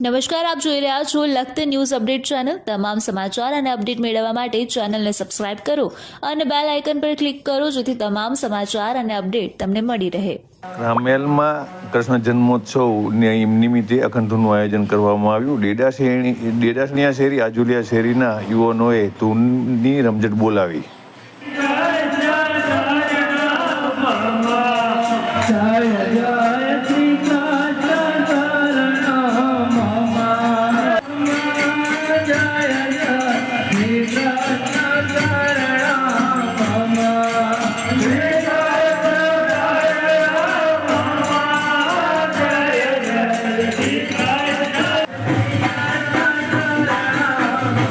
નમસ્કાર, આપ જોઈ રહ્યા છો લખત ન્યૂઝ અપડેટ ચેનલ. તમામ સમાચાર અને અપડેટ મેળવવા માટે ચેનલને સબસ્ક્રાઇબ કરો અને બેલ આઇકન પર ક્લિક કરો જેથી તમામ સમાચાર અને અપડેટ તમને મળી રહે. રામેલમાં કૃષ્ણ જન્મોત્સવ નિમિત્તે અખંડનું આયોજન કરવામાં આવ્યું. ડેડા શેરી શેરી, આજુલિયા શેરીના યુવાનોએ ધૂનની રમઝટ બોલાવી.